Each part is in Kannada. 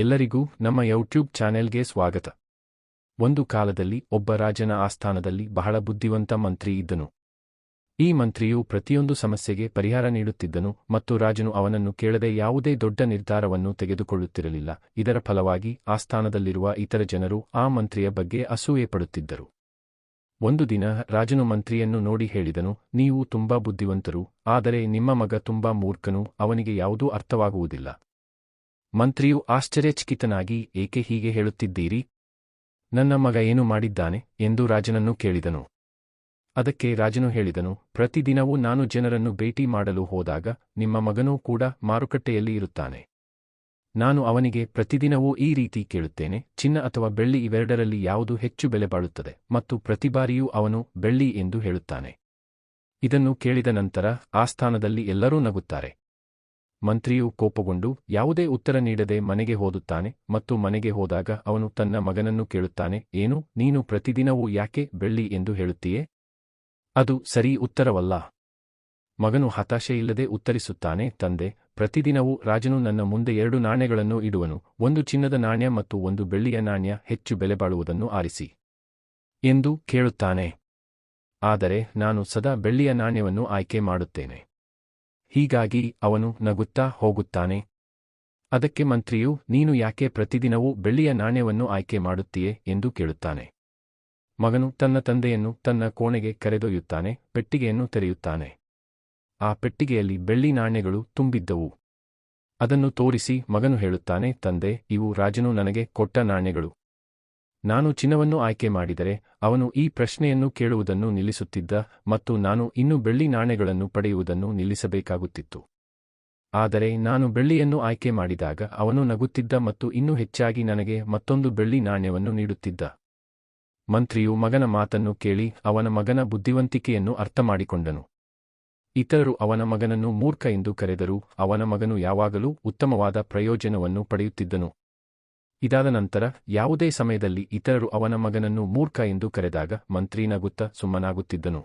ಎಲ್ಲರಿಗೂ ನಮ್ಮ ಯೌಟ್ಯೂಬ್ ಚಾನೆಲ್ಗೆ ಸ್ವಾಗತ. ಒಂದು ಕಾಲದಲ್ಲಿ ಒಬ್ಬ ರಾಜನ ಆಸ್ಥಾನದಲ್ಲಿ ಬಹಳ ಬುದ್ಧಿವಂತ ಮಂತ್ರಿ ಇದ್ದನು. ಈ ಮಂತ್ರಿಯು ಪ್ರತಿಯೊಂದು ಸಮಸ್ಯೆಗೆ ಪರಿಹಾರ ನೀಡುತ್ತಿದ್ದನು ಮತ್ತು ರಾಜನು ಅವನನ್ನು ಕೇಳದೆ ಯಾವುದೇ ದೊಡ್ಡ ನಿರ್ಧಾರವನ್ನು ತೆಗೆದುಕೊಳ್ಳುತ್ತಿರಲಿಲ್ಲ. ಇದರ ಫಲವಾಗಿ ಆಸ್ಥಾನದಲ್ಲಿರುವ ಇತರ ಜನರು ಆ ಮಂತ್ರಿಯ ಬಗ್ಗೆ ಅಸೂಯೆಪಡುತ್ತಿದ್ದರು ಒಂದು ದಿನ ರಾಜನು ಮಂತ್ರಿಯನ್ನು ನೋಡಿ ಹೇಳಿದನು, ನೀವು ತುಂಬಾ ಬುದ್ಧಿವಂತರು, ಆದರೆ ನಿಮ್ಮ ಮಗ ತುಂಬಾ ಮೂರ್ಖನು, ಅವನಿಗೆ ಯಾವುದೂ ಅರ್ಥವಾಗುವುದಿಲ್ಲ. ಮಂತ್ರಿಯು ಆಶ್ಚರ್ಯಚಕಿತನಾಗಿ, ಏಕೆ ಹೀಗೆ ಹೇಳುತ್ತಿದ್ದೀರಿ? ನನ್ನ ಮಗ ಏನು ಮಾಡಿದ್ದಾನೆ? ಎಂದು ರಾಜನನ್ನು ಕೇಳಿದನು. ಅದಕ್ಕೆ ರಾಜನು ಹೇಳಿದನು, ಪ್ರತಿದಿನವೂ ನಾನು ಜನರನ್ನು ಭೇಟಿ ಮಾಡಲು ಹೋದಾಗ ನಿಮ್ಮ ಮಗನೂ ಕೂಡ ಮಾರುಕಟ್ಟೆಯಲ್ಲಿ ಇರುತ್ತಾನೆ. ನಾನು ಅವನಿಗೆ ಪ್ರತಿದಿನವೂ ಈ ರೀತಿ ಕೇಳುತ್ತೇನೆ, ಚಿನ್ನ ಅಥವಾ ಬೆಳ್ಳಿ ಇವೆರಡರಲ್ಲಿ ಯಾವುದು ಹೆಚ್ಚು ಬೆಲೆ ಬಾಳುತ್ತದೆ ಮತ್ತು ಪ್ರತಿ ಬಾರಿಯೂ ಅವನು ಬೆಳ್ಳಿ ಎಂದು ಹೇಳುತ್ತಾನೆ. ಇದನ್ನು ಕೇಳಿದ ನಂತರ ಆಸ್ಥಾನದಲ್ಲಿ ಎಲ್ಲರೂ ನಗುತ್ತಾರೆ. ಮಂತ್ರಿಯು ಕೋಪಗೊಂಡು, ಯಾವುದೇ ಉತ್ತರ ನೀಡದೆ ಮನೆಗೆ ಹೋದುತ್ತಾನೆ ಮತ್ತು ಮನೆಗೆ ಹೋದಾಗ ಅವನು ತನ್ನ ಮಗನನ್ನು ಕೇಳುತ್ತಾನೆ, ಏನು, ನೀನು ಪ್ರತಿದಿನವೂ ಯಾಕೆ ಬೆಳ್ಳಿ ಎಂದು ಹೇಳುತ್ತೀಯೇ? ಅದು ಸರಿ ಉತ್ತರವಲ್ಲ. ಮಗನು ಹತಾಶೆಯಿಲ್ಲದೆ ಉತ್ತರಿಸುತ್ತಾನೆ, ತಂದೆ, ಪ್ರತಿದಿನವೂ ರಾಜನು ನನ್ನ ಮುಂದೆ ಎರಡು ನಾಣ್ಯಗಳನ್ನು ಇಡುವನು, ಒಂದು ಚಿನ್ನದ ನಾಣ್ಯ ಮತ್ತು ಒಂದು ಬೆಳ್ಳಿಯ ನಾಣ್ಯ ಹೆಚ್ಚು ಬೆಲೆ ಬಾಳುವುದನ್ನು ಆರಿಸಿ ಎಂದು ಕೇಳುತ್ತಾನೆ. ಆದರೆ ನಾನು ಸದಾ ಬೆಳ್ಳಿಯ ನಾಣ್ಯವನ್ನು ಆಯ್ಕೆ ಮಾಡುತ್ತೇನೆ. ಹೀಗಾಗಿ ಅವನು ನಗುತ್ತಾ ಹೋಗುತ್ತಾನೆ. ಅದಕ್ಕೆ ಮಂತ್ರಿಯು, ನೀನು ಯಾಕೆ ಪ್ರತಿದಿನವೂ ಬೆಳ್ಳಿಯ ನಾಣ್ಯವನ್ನು ಆಯ್ಕೆ ಮಾಡುತ್ತೀಯೆ ಎಂದು ಕೇಳುತ್ತಾನೆ. ಮಗನು ತನ್ನ ತಂದೆಯನ್ನು ತನ್ನ ಕೋಣೆಗೆ ಕರೆದೊಯ್ಯುತ್ತಾನೆ, ಪೆಟ್ಟಿಗೆಯನ್ನು ತೆರೆಯುತ್ತಾನೆ. ಆ ಪೆಟ್ಟಿಗೆಯಲ್ಲಿ ಬೆಳ್ಳಿ ನಾಣ್ಯಗಳು ತುಂಬಿದ್ದವು. ಅದನ್ನು ತೋರಿಸಿ ಮಗನು ಹೇಳುತ್ತಾನೆ, ತಂದೆ, ಇವು ರಾಜನು ನನಗೆ ಕೊಟ್ಟ ನಾಣ್ಯಗಳು. ನಾನು ಚಿನ್ನವನ್ನು ಆಯ್ಕೆ ಮಾಡಿದರೆ ಅವನು ಈ ಪ್ರಶ್ನೆಯನ್ನು ಕೇಳುವುದನ್ನು ನಿಲ್ಲಿಸುತ್ತಿದ್ದ ಮತ್ತು ನಾನು ಇನ್ನು ಬೆಳ್ಳಿ ನಾಣ್ಯಗಳನ್ನು ಪಡೆಯುವುದನ್ನು ನಿಲ್ಲಿಸಬೇಕಾಗುತ್ತಿತ್ತು. ಆದರೆ ನಾನು ಬೆಳ್ಳಿಯನ್ನು ಆಯ್ಕೆ ಮಾಡಿದಾಗ ಅವನು ನಗುತ್ತಿದ್ದ ಮತ್ತು ಇನ್ನೂ ಹೆಚ್ಚಾಗಿ ನನಗೆ ಮತ್ತೊಂದು ಬೆಳ್ಳಿ ನಾಣ್ಯವನ್ನು ನೀಡುತ್ತಿದ್ದ. ಮಂತ್ರಿಯು ಮಗನ ಮಾತನ್ನು ಕೇಳಿ ಅವನ ಮಗನ ಬುದ್ಧಿವಂತಿಕೆಯನ್ನು ಅರ್ಥಮಾಡಿಕೊಂಡನು. ಇತರರು ಅವನ ಮಗನನ್ನು ಮೂರ್ಖ ಎಂದು ಕರೆದರೂ ಅವನ ಮಗನು ಯಾವಾಗಲೂ ಉತ್ತಮವಾದ ಪ್ರಯೋಜನವನ್ನು ಪಡೆಯುತ್ತಿದ್ದನು. ಇದಾದ ನಂತರ ಯಾವುದೇ ಸಮಯದಲ್ಲಿ ಇತರರು ಅವನ ಮಗನನ್ನು ಮೂರ್ಖ ಎಂದು ಕರೆದಾಗ ಮಂತ್ರಿ ನಗುತ್ತಾ ಸುಮ್ಮನಾಗುತ್ತಿದ್ದನು.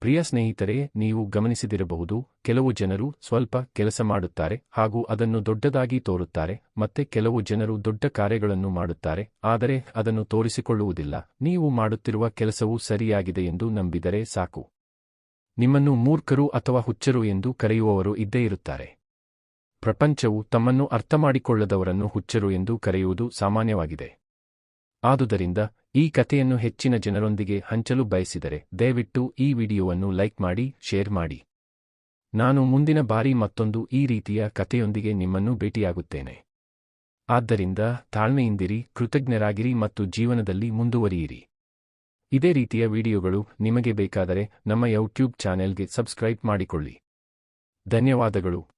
ಪ್ರಿಯ ಸ್ನೇಹಿತರೇ, ನೀವು ಗಮನಿಸಿದಿರಬಹುದು, ಕೆಲವು ಜನರು ಸ್ವಲ್ಪ ಕೆಲಸ ಮಾಡುತ್ತಾರೆ ಹಾಗೂ ಅದನ್ನು ದೊಡ್ಡದಾಗಿ ತೋರುತ್ತಾರೆ ಮತ್ತೆ ಕೆಲವು ಜನರು ದೊಡ್ಡ ಕಾರ್ಯಗಳನ್ನು ಮಾಡುತ್ತಾರೆ, ಆದರೆ ಅದನ್ನು ತೋರಿಸಿಕೊಳ್ಳುವುದಿಲ್ಲ. ನೀವು ಮಾಡುತ್ತಿರುವ ಕೆಲಸವು ಸರಿಯಾಗಿದೆ ಎಂದು ನಂಬಿದರೆ ಸಾಕು. ನಿಮ್ಮನ್ನು ಮೂರ್ಖರು ಅಥವಾ ಹುಚ್ಚರು ಎಂದು ಕರೆಯುವವರು ಇದ್ದೇ ಇರುತ್ತಾರೆ. ಪ್ರಪಂಚವು ತಮ್ಮನ್ನು ಅರ್ಥಮಾಡಿಕೊಳ್ಳದವರನ್ನು ಹುಚ್ಚರು ಎಂದು ಕರೆಯುವುದು ಸಾಮಾನ್ಯವಾಗಿದೆ. ಆದುದರಿಂದ, ಈ ಕಥೆಯನ್ನು ಹೆಚ್ಚಿನ ಜನರೊಂದಿಗೆ ಹಂಚಲು ಬಯಸಿದರೆ ದಯವಿಟ್ಟು ಈ ವಿಡಿಯೋವನ್ನು ಲೈಕ್ ಮಾಡಿ, ಶೇರ್ ಮಾಡಿ. ನಾನು ಮುಂದಿನ ಬಾರಿ ಮತ್ತೊಂದು ಈ ರೀತಿಯ ಕಥೆಯೊಂದಿಗೆ ನಿಮ್ಮನ್ನು ಭೇಟಿಯಾಗುತ್ತೇನೆ. ಆದ್ದರಿಂದ, ತಾಳ್ಮೆಯಿಂದಿರಿ, ಕೃತಜ್ಞರಾಗಿರಿ ಮತ್ತು ಜೀವನದಲ್ಲಿ ಮುಂದುವರಿಯಿರಿ. ಇದೇ ರೀತಿಯ ವಿಡಿಯೋಗಳು ನಿಮಗೆ ಬೇಕಾದರೆ ನಮ್ಮ ಯೂಟ್ಯೂಬ್ ಚಾನೆಲ್ಗೆ ಸಬ್ಸ್ಕ್ರೈಬ್ ಮಾಡಿಕೊಳ್ಳಿ. ಧನ್ಯವಾದಗಳು.